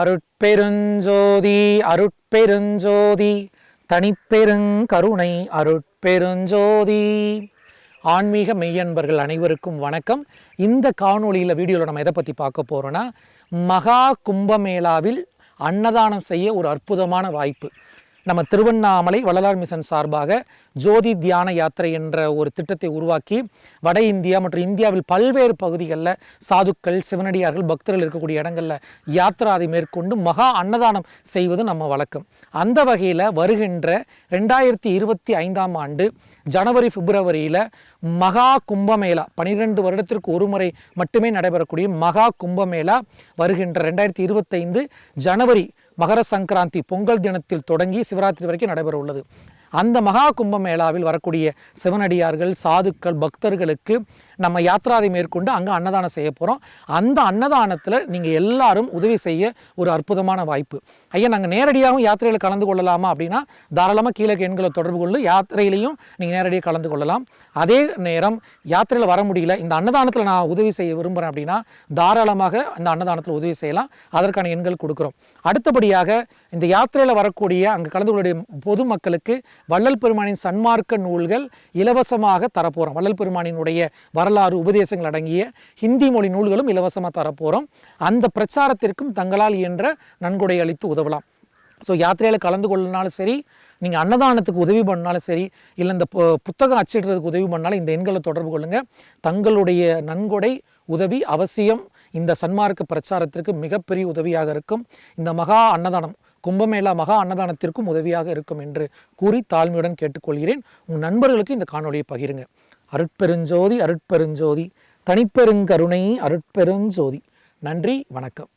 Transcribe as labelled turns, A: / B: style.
A: அருட்பெருஞ்சோதி அருட்பெருஞ்சோதி தனிப்பெருங்கருணை அருட்பெருஞ்சோதி. ஆன்மீக மெய்யன்பர்கள் அனைவருக்கும் வணக்கம். இந்த காணொளியில் வீடியோவில் நம்ம எதை பற்றி பார்க்க போகிறோன்னா மகா கும்பமேளாவில் அன்னதானம் செய்ய ஒரு அற்புதமான வாய்ப்பு. நம்ம திருவண்ணாமலை வள்ளலார் மிஷன் சார்பாக ஜோதி தியான யாத்திரை என்ற ஒரு திட்டத்தை உருவாக்கி வட இந்தியா மற்றும் இந்தியாவில் பல்வேறு பகுதிகளில் சாதுக்கள் சிவனடியார்கள் பக்தர்கள் இருக்கக்கூடிய இடங்களில் யாத்திராதை மேற்கொண்டு மகா அன்னதானம் செய்வது நம்ம வழக்கம். அந்த வகையில் வருகின்ற ரெண்டாயிரத்தி இருபத்தி ஐந்தாம் ஆண்டு ஜனவரி பிப்ரவரியில் மகா கும்பமேளா பனிரெண்டு வருடத்திற்கு ஒரு முறை மட்டுமே நடைபெறக்கூடிய மகா கும்பமேளா வருகின்ற ரெண்டாயிரத்தி இருபத்தைந்து ஜனவரி மகர சங்கராந்தி பொங்கல் தினத்தில் தொடங்கி சிவராத்திரி வரைக்கும் நடைபெற உள்ளது அந்த மகா கும்ப மேளாவில் வரக்கூடிய சிவனடியார்கள் சாதுக்கள் பக்தர்களுக்கு நம்ம யாத்திராதை மேற்கொண்டு அங்கே அன்னதானம் செய்ய போகிறோம் அந்த அன்னதானத்தில் நீங்கள் எல்லாரும் உதவி செய்ய ஒரு அற்புதமான வாய்ப்பு. ஐயா நாங்கள் நேரடியாகவும் யாத்திரையில் கலந்து கொள்ளலாமா அப்படின்னா தாராளமாக கீழே எண்களை தொடர்பு கொண்டு யாத்திரையிலையும் நீங்கள் நேரடியாக கலந்து கொள்ளலாம். அதே நேரம் யாத்திரையில் வர முடியல இந்த அன்னதானத்தில் நான் உதவி செய்ய விரும்புகிறேன் அப்படின்னா தாராளமாக அந்த அன்னதானத்தில் உதவி செய்யலாம். அதற்கான எண்கள் கொடுக்குறோம். அடுத்தபடியாக இந்த யாத்திரையில் வரக்கூடிய அங்கே கலந்து கொள்ளக்கூடிய பொதுமக்களுக்கு வள்ளல் பெருமானின் சன்மார்க்க நூல்கள் இலவசமாக தரப்போகிறோம் வள்ளல் பெருமானினுடைய வரலாறு உபதேசங்கள் அடங்கிய ஹிந்தி மொழி நூல்களும் இலவசமாக தரப்போகிறோம் அந்த பிரச்சாரத்திற்கும் தங்களால் இயன்ற நன்கொடை அளித்து உதவலாம். ஸோ யாத்திரையில் கலந்து கொள்ளனாலும் சரி நீங்கள் அன்னதானத்துக்கு உதவி பண்ணாலும் சரி இல்லை இந்த புத்தகம் அச்சிடுறதுக்கு உதவி பண்ணாலும் இந்த எண்களை தொடர்பு கொள்ளுங்கள் தங்களுடைய நன்கொடை உதவி அவசியம் இந்த சன்மார்க்க பிரச்சாரத்திற்கு மிகப்பெரிய உதவியாக இருக்கும். இந்த மகா அன்னதானம் கும்பமேளா மகா அன்னதானத்திற்கும் உதவியாக இருக்கும் என்று கூறி தாழ்மையுடன் கேட்டுக்கொள்கிறேன். உங்கள் நண்பர்களுக்கு இந்த காணொலியை பகிருங்க. அருட்பெருஞ்சோதி அருட்பெருஞ்சோதி தனிப்பெருங்கருணை அருட்பெருஞ்சோதி. நன்றி வணக்கம்.